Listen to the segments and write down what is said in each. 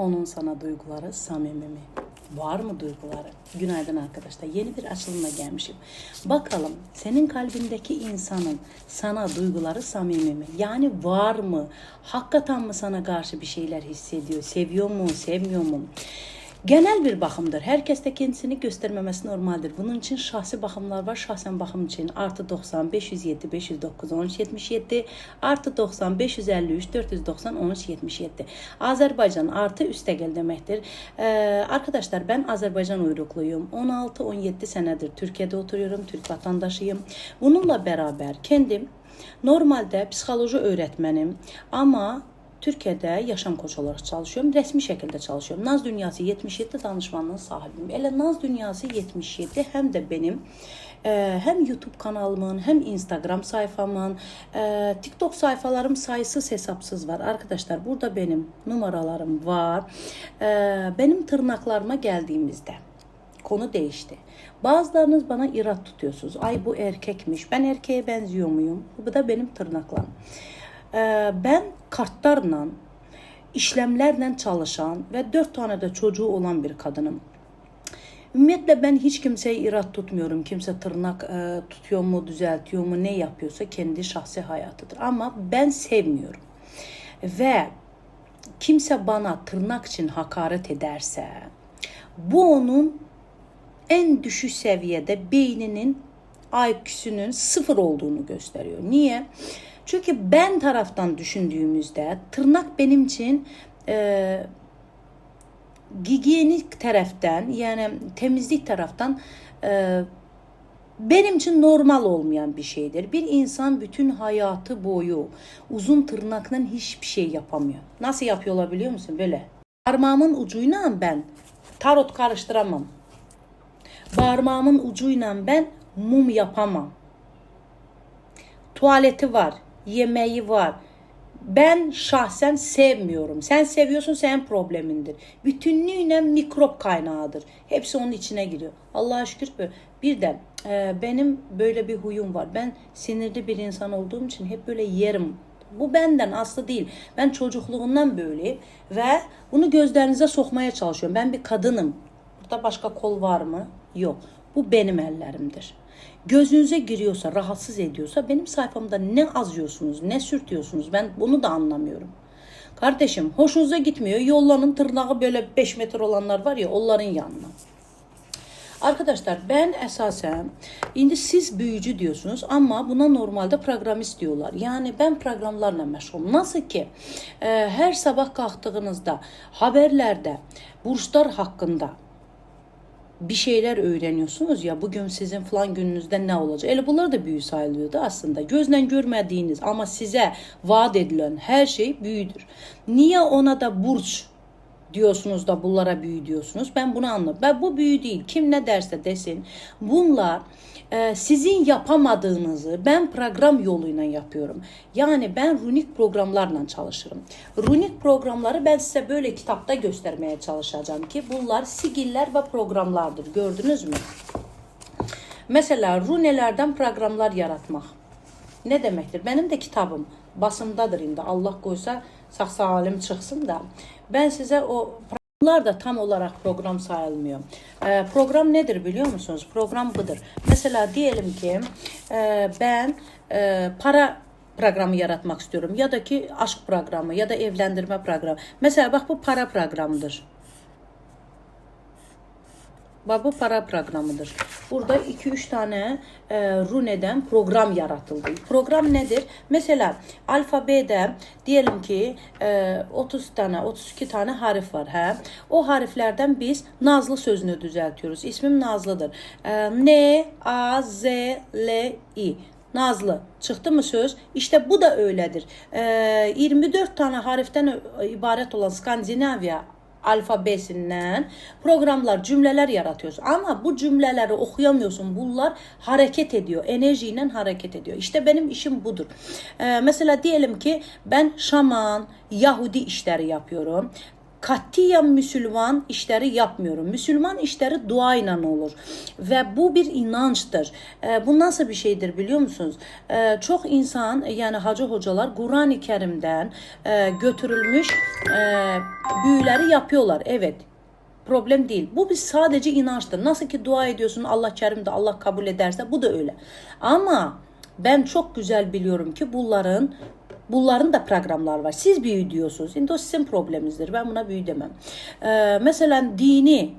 Onun sana duyguları samimi mi? Var mı duyguları? Günaydın arkadaşlar. Yeni bir açılımla gelmişim. Bakalım senin kalbindeki insanın sana duyguları samimi mi? Yani var mı? Hakikaten mı sana karşı bir şeyler hissediyor? Seviyor mu? Sevmiyor mu? Genel bir bakımdır. Herkes de kendisini göstermemesi normaldir. Bunun için şahsi bakımlar var. Şahsen bakım için artı 90, 507, 509, 13, 77, artı 90, 553, 490, 13, 77. Azerbaycan artı üstegel demektir. Ee, arkadaşlar ben Azerbaycan uyrukluyum. 16-17 senedir Türkiye'de oturuyorum. Türk vatandaşıyım. Bununla beraber kendim normalde psixoloji öğretmenim ama Türkiye'de yaşam koçu olarak çalışıyorum. Resmi şekilde çalışıyorum. Naz Dünyası 77 danışmanlığın sahibiyim. Elə Naz Dünyası 77 hem de benim e, hem YouTube kanalımın hem Instagram sayfamın e, TikTok sayfalarım sayısız hesapsız var. Arkadaşlar burada benim numaralarım var. E, benim tırnaklarıma geldiğimizde konu değişti. Bazılarınız bana irat tutuyorsunuz. Ay bu erkekmiş. Ben erkeğe benziyor muyum? Bu da benim tırnaklarım. Ee, ben kartlarla, işlemlerle çalışan ve dört tane de çocuğu olan bir kadınım. Ümumiyyətlə ben hiç kimseye irat tutmuyorum. Kimse tırnak e, tutuyor mu, düzeltiyor mu, ne yapıyorsa kendi şahsi hayatıdır. Ama ben sevmiyorum. Ve kimse bana tırnak için hakaret ederse bu onun en düşük seviyede beyninin IQ'sünün sıfır olduğunu gösteriyor. Niye? Çünkü ben taraftan düşündüğümüzde tırnak benim için e, gigiyenik taraftan yani temizlik taraftan e, benim için normal olmayan bir şeydir. Bir insan bütün hayatı boyu uzun tırnakla hiçbir şey yapamıyor. Nasıl yapıyorlar biliyor musun? Böyle. Parmağımın ucuyla ben tarot karıştıramam. Parmağımın ucuyla ben mum yapamam. Tuvaleti var, yemeği var. Ben şahsen sevmiyorum. Sen seviyorsun, senin problemindir. Bütünlüğüyle mikrop kaynağıdır. Hepsi onun içine giriyor. Allah'a şükür böyle. Bir de e, benim böyle bir huyum var. Ben sinirli bir insan olduğum için hep böyle yerim. Bu benden aslı değil. Ben çocukluğumdan böyleyim ve bunu gözlerinize sokmaya çalışıyorum. Ben bir kadınım. Burada başka kol var mı? Yok. Bu benim ellerimdir. Gözünüze giriyorsa, rahatsız ediyorsa benim sayfamda ne azıyorsunuz, ne sürtüyorsunuz ben bunu da anlamıyorum. Kardeşim hoşunuza gitmiyor. Yollanın tırnağı böyle 5 metre olanlar var ya onların yanına. Arkadaşlar ben esasen indi siz büyücü diyorsunuz ama buna normalde programist diyorlar. Yani ben programlarla meşgulum. Nasıl ki e, her sabah kalktığınızda haberlerde burçlar hakkında bir şeyler öğreniyorsunuz ya bugün sizin falan gününüzde ne olacak? Elə bunlar da büyü sayılıyordu aslında. Gözle görmediğiniz ama size vaat edilen her şey büyüdür. Niye ona da burç diyorsunuz da bunlara büyü diyorsunuz? Ben bunu anladım. Ben bu büyü değil. Kim ne derse desin. Bunlar e, sizin yapamadığınızı ben program yoluyla yapıyorum. Yani ben runik programlarla çalışırım. Runik programları ben size böyle kitapta göstermeye çalışacağım ki bunlar sigiller ve programlardır. Gördünüz mü? Mesela runelerden programlar yaratmak. Ne demektir? Benim de kitabım basımdadır indi. Allah koysa sağ salim çıksın da. Ben size o Bunlar da tam olarak program sayılmıyor. Ee, program nedir biliyor musunuz? Program budur. Mesela diyelim ki e, ben e, para programı yaratmak istiyorum ya da ki aşk programı ya da evlendirme programı. Mesela bak bu para programıdır. Bak bu para programıdır. Burada 2-3 tane e, runeden program yaratıldı. Program nedir? Mesela alfabede diyelim ki e, 30 tane 32 tane harf var. Hə? O harflerden biz Nazlı sözünü düzeltiyoruz. İsmim Nazlıdır. E, N, A, Z, L, I. Nazlı. Çıktı mı söz? İşte bu da öyledir. E, 24 tane harften ibaret olan Skandinavya alfabesinden programlar, cümleler yaratıyorsun. Ama bu cümleleri okuyamıyorsun. Bunlar hareket ediyor. Enerjiyle hareket ediyor. İşte benim işim budur. Ee, mesela diyelim ki ben şaman, Yahudi işleri yapıyorum. Katiyen Müslüman işleri yapmıyorum. Müslüman işleri dua ile olur. Ve bu bir inançtır. E, bu nasıl bir şeydir biliyor musunuz? E, çok insan yani hacı hocalar Kur'an-ı Kerim'den e, götürülmüş e, büyüleri yapıyorlar. Evet problem değil. Bu bir sadece inançtır. Nasıl ki dua ediyorsun Allah kerim de Allah kabul ederse bu da öyle. Ama ben çok güzel biliyorum ki bunların Bunların da programlar var. Siz büyü diyorsunuz. Şimdi o sizin probleminizdir. Ben buna büyü demem. Ee, mesela dini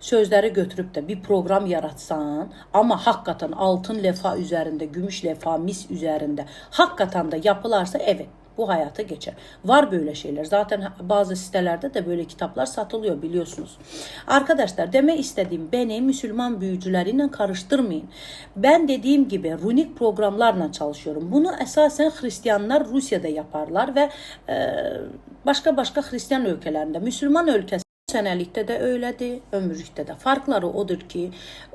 sözləri götürüb də bir program yaratsan, amma hakikaten altın lefa üzərində, gümüş lefa, mis üzərində hakikaten da yapılarsa evet bu hayata geçer. Var böyle şeyler. Zaten bazı sitelerde de böyle kitaplar satılıyor biliyorsunuz. Arkadaşlar demek istediğim beni Müslüman büyücüleriyle karıştırmayın. Ben dediğim gibi runik programlarla çalışıyorum. Bunu esasen Hristiyanlar Rusya'da yaparlar ve e, başka başka Hristiyan ülkelerinde, Müslüman ülkesi Sənəlikdə də öylədir, ömürlükdə də. Farqları odur ki,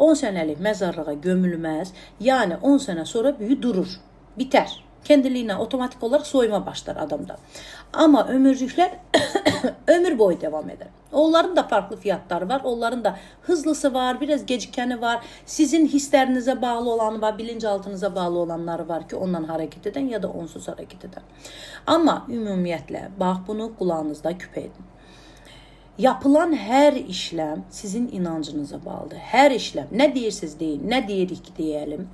10 sənəlik məzarlığa gömülməz, yəni 10 sənə sonra büyü durur, biter. Kendiliğine otomatik olarak soyma başlar adamda. Ama ömürlükler ömür boyu devam eder. Onların da farklı fiyatları var. Onların da hızlısı var, biraz gecikeni var. Sizin hislerinize bağlı olanı var, bilinçaltınıza bağlı olanları var ki ondan hareket eden ya da onsuz hareket eden. Ama ümumiyyətlə, bax bunu kulağınızda küpe edin. Yapılan her işlem sizin inancınıza bağlıdır. Her işlem ne deyirsiniz deyin, ne deyirik diyelim.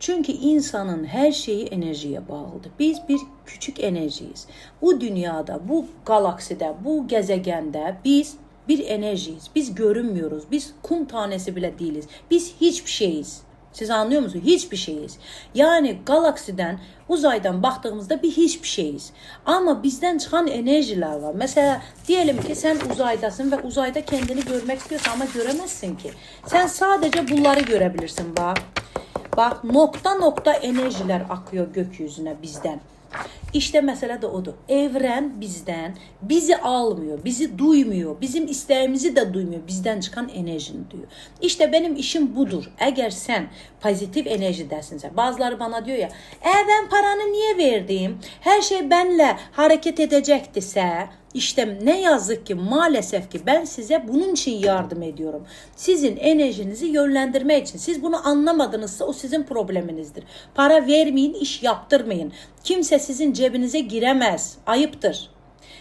Çünkü insanın her şeyi enerjiye bağlıdır. Biz bir küçük enerjiyiz. Bu dünyada, bu galakside, bu gezegende biz bir enerjiyiz. Biz görünmüyoruz. Biz kum tanesi bile değiliz. Biz hiçbir şeyiz. Siz anlıyor musunuz? Hiçbir şeyiz. Yani galaksiden, uzaydan baktığımızda bir hiçbir şeyiz. Ama bizden çıkan enerjiler var. Mesela diyelim ki sen uzaydasın ve uzayda kendini görmek istiyorsan ama göremezsin ki. Sen sadece bunları görebilirsin bak. Bak nokta nokta enerjiler akıyor gökyüzüne bizden. İşte mesele de odur. Evren bizden bizi almıyor, bizi duymuyor, bizim isteğimizi de duymuyor. Bizden çıkan enerjini duyuyor. İşte benim işim budur. Eğer sen pozitif enerjidesinse. Bazıları bana diyor ya, e ben paranı niye verdim? Her şey benle hareket edecektise işte ne yazık ki maalesef ki ben size bunun için yardım ediyorum. Sizin enerjinizi yönlendirme için. Siz bunu anlamadınızsa o sizin probleminizdir. Para vermeyin, iş yaptırmayın. Kimse sizin cebinize giremez. Ayıptır.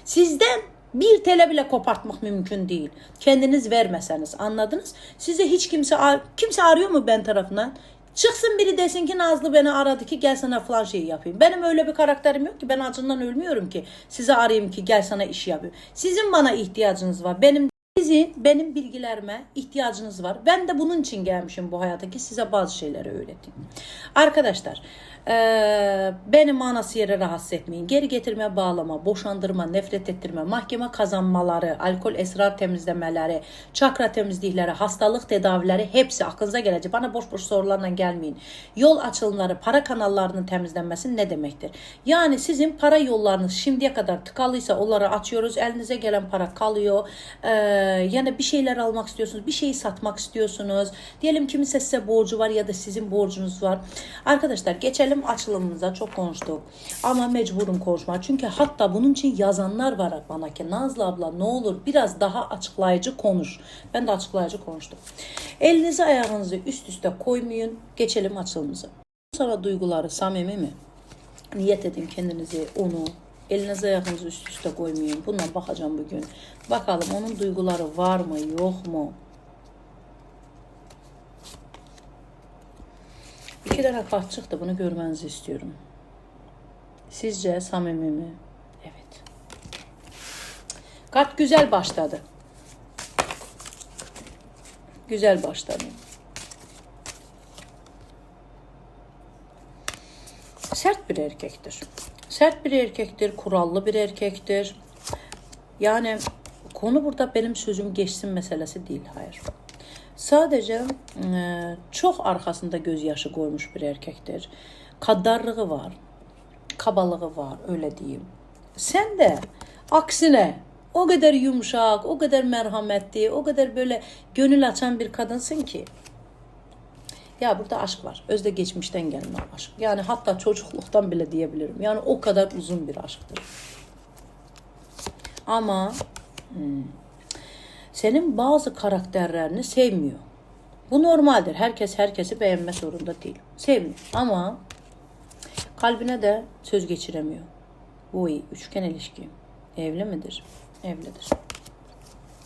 Sizden bir tele bile kopartmak mümkün değil. Kendiniz vermeseniz anladınız. Size hiç kimse kimse arıyor mu ben tarafından? Çıksın biri desin ki Nazlı beni aradı ki gel sana falan şey yapayım. Benim öyle bir karakterim yok ki ben acından ölmüyorum ki size arayayım ki gel sana iş yapayım. Sizin bana ihtiyacınız var. Benim sizin benim bilgilerime ihtiyacınız var. Ben de bunun için gelmişim bu hayata ki size bazı şeyleri öğreteyim. Arkadaşlar ee, beni manası yere rahatsız etmeyin. Geri getirme, bağlama, boşandırma, nefret ettirme, mahkeme kazanmaları, alkol esrar temizlemeleri, çakra temizlikleri, hastalık tedavileri hepsi aklınıza gelecek. Bana boş boş sorularla gelmeyin. Yol açılımları, para kanallarının temizlenmesi ne demektir? Yani sizin para yollarınız şimdiye kadar tıkalıysa onları açıyoruz. Elinize gelen para kalıyor. Ee, yani bir şeyler almak istiyorsunuz, bir şeyi satmak istiyorsunuz. Diyelim kimse size borcu var ya da sizin borcunuz var. Arkadaşlar geçelim açılımımıza çok konuştuk. Ama mecburum konuşmak. Çünkü hatta bunun için yazanlar var bana ki Nazlı abla ne olur biraz daha açıklayıcı konuş. Ben de açıklayıcı konuştum. Elinizi ayağınızı üst üste koymayın. Geçelim açılımımıza. Sonra duyguları samimi mi? Niyet edin kendinizi onu elinize ayağınızı üst üste koymayın. Bundan bakacağım bugün. Bakalım onun duyguları var mı yok mu? İki tane kart çıktı. Bunu görmenizi istiyorum. Sizce samimi mi? Evet. Kart güzel başladı. Güzel başladı. Sert bir erkektir. Sert bir erkektir, kurallı bir erkektir. Yani konu burada benim sözüm geçsin meselesi değil. Hayır. Sadece e, çok arkasında gözyaşı koymuş bir erkektir. Kaddarlığı var, kabalığı var öyle diyeyim. Sen de aksine o kadar yumuşak, o kadar merhametli, o kadar böyle gönül açan bir kadınsın ki. Ya burada aşk var. Özde geçmişten gelme aşk. Yani hatta çocukluktan bile diyebilirim. Yani o kadar uzun bir aşktır. Ama senin bazı karakterlerini sevmiyor. Bu normaldir. Herkes herkesi beğenme zorunda değil. Sevmiyor ama kalbine de söz geçiremiyor. Bu iyi. Üçgen ilişki. Evli midir? Evlidir.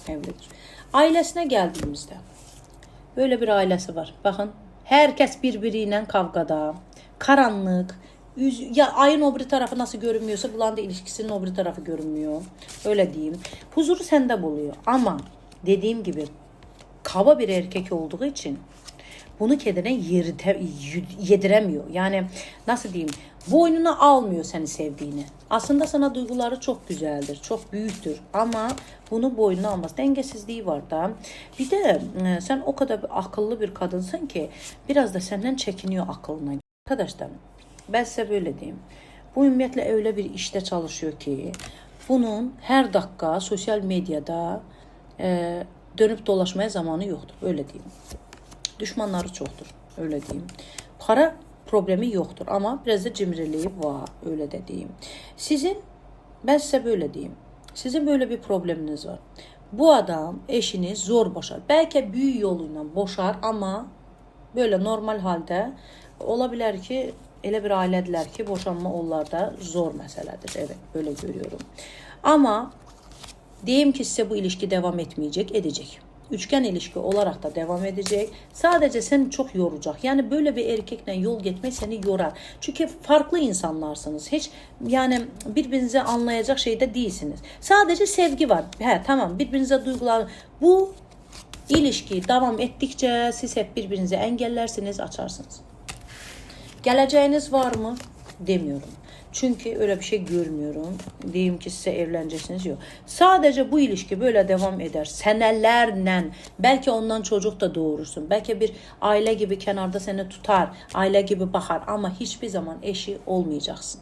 Evlidir. Ailesine geldiğimizde böyle bir ailesi var. Bakın herkes birbiriyle kavgada. Karanlık. Yüz, ya ayın obri tarafı nasıl görünmüyorsa bulan da ilişkisinin obri tarafı görünmüyor. Öyle diyeyim. Huzuru sende buluyor. Ama dediğim gibi kaba bir erkek olduğu için bunu kendine yerite, yediremiyor. Yani nasıl diyeyim? Boynuna almıyor seni sevdiğini. Aslında sana duyguları çok güzeldir, çok büyüktür ama bunu boynuna almaz. Dengesizliği var da. Bir de e, sen o kadar akıllı bir kadınsın ki biraz da senden çekiniyor aklına. Arkadaşlar ben size böyle diyeyim. Bu ümumiyyətlə öyle bir işte çalışıyor ki bunun her dakika sosyal medyada e, dönüp dolaşmaya zamanı yoktur. Öyle diyeyim. Düşmanları çoktur. Öyle diyeyim. Para problemi yoktur ama biraz da cimriliği var. Öyle de diyeyim. Sizin ben size böyle diyeyim. Sizin böyle bir probleminiz var. Bu adam eşini zor boşar. Belki büyü yoluyla boşar ama böyle normal halde olabilir ki elə bir ailədirlər ki, boşanma onlarda zor məsələdir. Evet, böyle görüyorum. Ama Diyeyim ki size bu ilişki devam etmeyecek, edecek. Üçgen ilişki olarak da devam edecek. Sadece seni çok yoracak. Yani böyle bir erkekle yol gitmek seni yorar. Çünkü farklı insanlarsınız. Hiç yani birbirinizi anlayacak şeyde değilsiniz. Sadece sevgi var. He tamam birbirinize duygular. Bu ilişki devam ettikçe siz hep birbirinizi engellersiniz, açarsınız. Geleceğiniz var mı? Demiyorum. Çünkü öyle bir şey görmüyorum. Diyeyim ki size evleneceksiniz yok. Sadece bu ilişki böyle devam eder. Senelerle belki ondan çocuk da doğurursun. Belki bir aile gibi kenarda seni tutar. Aile gibi bakar ama hiçbir zaman eşi olmayacaksın.